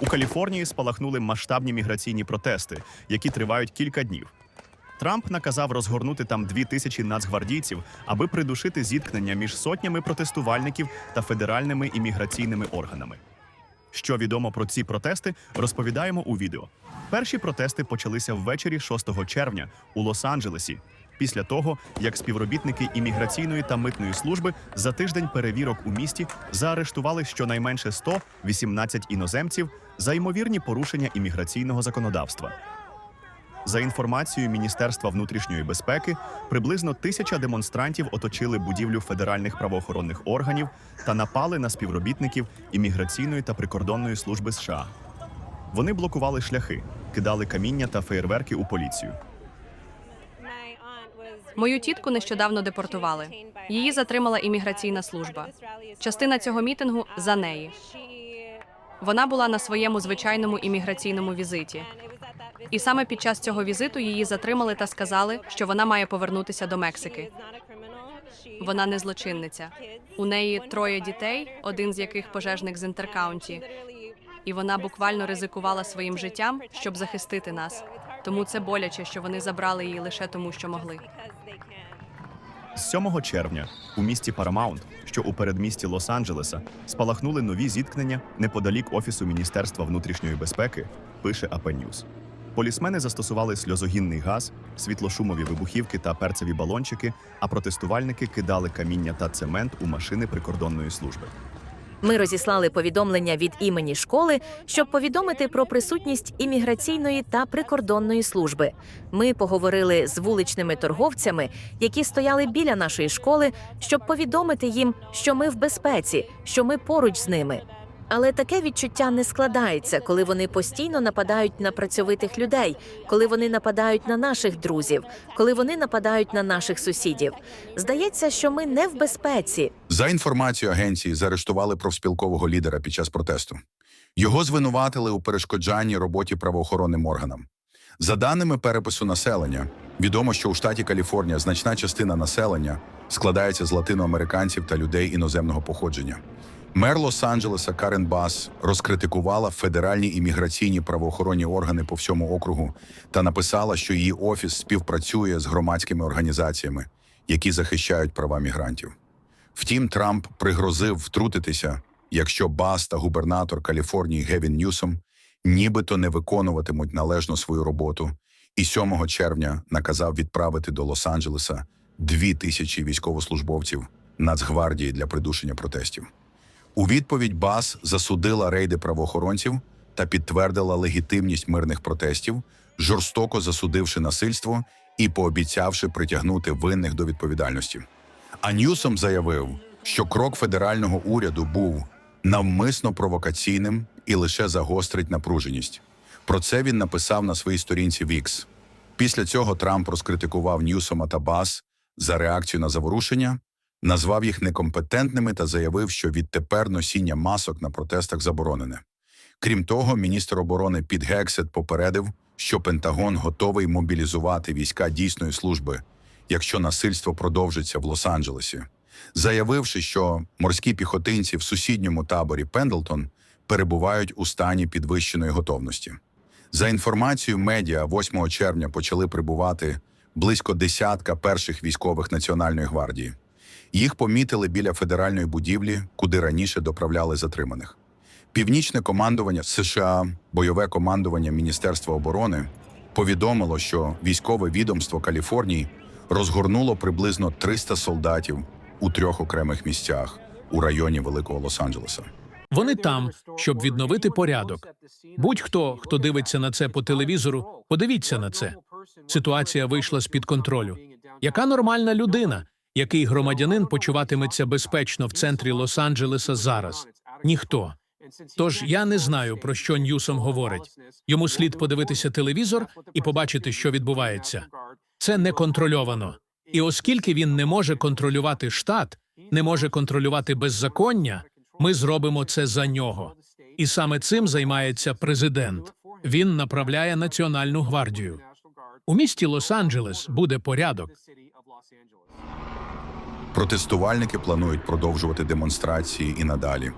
У Каліфорнії спалахнули масштабні міграційні протести, які тривають кілька днів. Трамп наказав розгорнути там дві тисячі нацгвардійців, аби придушити зіткнення між сотнями протестувальників та федеральними імміграційними органами. Що відомо про ці протести, розповідаємо у відео. Перші протести почалися ввечері 6 червня у Лос-Анджелесі, після того, як співробітники імміграційної та митної служби за тиждень перевірок у місті заарештували щонайменше 118 іноземців за ймовірні порушення імміграційного законодавства. За інформацією Міністерства внутрішньої безпеки, приблизно тисяча демонстрантів оточили будівлю федеральних правоохоронних органів та напали на співробітників імміграційної та прикордонної служби США. Вони блокували шляхи, кидали каміння та феєрверки у поліцію. Мою тітку нещодавно депортували. Її затримала імміграційна служба. Частина цього мітингу за неї. Вона була на своєму звичайному імміграційному візиті. І саме під час цього візиту її затримали та сказали, що вона має повернутися до Мексики. Вона не злочинниця. У неї троє дітей, один з яких пожежник з інтеркаунті. І вона буквально ризикувала своїм життям, щоб захистити нас. Тому це боляче, що вони забрали її лише тому, що могли. З 7 червня у місті Парамаунт, що у передмісті Лос-Анджелеса, спалахнули нові зіткнення неподалік офісу Міністерства внутрішньої безпеки, пише АП Ньюс. Полісмени застосували сльозогінний газ, світлошумові вибухівки та перцеві балончики, а протестувальники кидали каміння та цемент у машини прикордонної служби. Ми розіслали повідомлення від імені школи, щоб повідомити про присутність імміграційної та прикордонної служби. Ми поговорили з вуличними торговцями, які стояли біля нашої школи, щоб повідомити їм, що ми в безпеці, що ми поруч з ними. Але таке відчуття не складається, коли вони постійно нападають на працьовитих людей, коли вони нападають на наших друзів, коли вони нападають на наших сусідів. Здається, що ми не в безпеці. За інформацією агенції, заарештували профспілкового лідера під час протесту. Його звинуватили у перешкоджанні роботі правоохоронним органам. За даними перепису населення, відомо, що у штаті Каліфорнія значна частина населення складається з латиноамериканців та людей іноземного походження. Мер Лос-Анджелеса Карен Бас розкритикувала федеральні імміграційні правоохоронні органи по всьому округу та написала, що її офіс співпрацює з громадськими організаціями, які захищають права мігрантів. Втім, Трамп пригрозив втрутитися, якщо Бас та губернатор Каліфорнії Гевін Ньюсом нібито не виконуватимуть належно свою роботу, і 7 червня наказав відправити до Лос-Анджелеса дві тисячі військовослужбовців Нацгвардії для придушення протестів. У відповідь Бас засудила рейди правоохоронців та підтвердила легітимність мирних протестів, жорстоко засудивши насильство і пообіцявши притягнути винних до відповідальності. А Ньюсом заявив, що крок федерального уряду був навмисно провокаційним і лише загострить напруженість. Про це він написав на своїй сторінці Вікс. Після цього Трамп розкритикував Ньюсома та Бас за реакцію на заворушення, назвав їх некомпетентними та заявив, що відтепер носіння масок на протестах заборонене. Крім того, міністр оборони Піт Гексет попередив, що Пентагон готовий мобілізувати війська дійсної служби, якщо насильство продовжиться в Лос-Анджелесі, заявивши, що морські піхотинці в сусідньому таборі Пендлтон перебувають у стані підвищеної готовності. За інформацією медіа, 8 червня почали прибувати близько десятка перших військових Національної гвардії. Їх помітили біля федеральної будівлі, куди раніше доправляли затриманих. Північне командування США, бойове командування Міністерства оборони повідомило, що військове відомство Каліфорнії розгорнуло приблизно 300 солдатів у трьох окремих місцях у районі Великого Лос-Анджелеса. Вони там, щоб відновити порядок. Будь-хто, хто дивиться на це по телевізору, подивіться на це. Ситуація вийшла з-під контролю. Яка нормальна людина, який громадянин почуватиметься безпечно в центрі Лос-Анджелеса зараз? Ніхто. Тож я не знаю, про що Ньюсом говорить. Йому слід подивитися телевізор і побачити, що відбувається. Це неконтрольовано. І оскільки він не може контролювати штат, не може контролювати беззаконня, ми зробимо це за нього. І саме цим займається президент. Він направляє Національну гвардію. У місті Лос-Анджелес буде порядок. Протестувальники планують продовжувати демонстрації і надалі.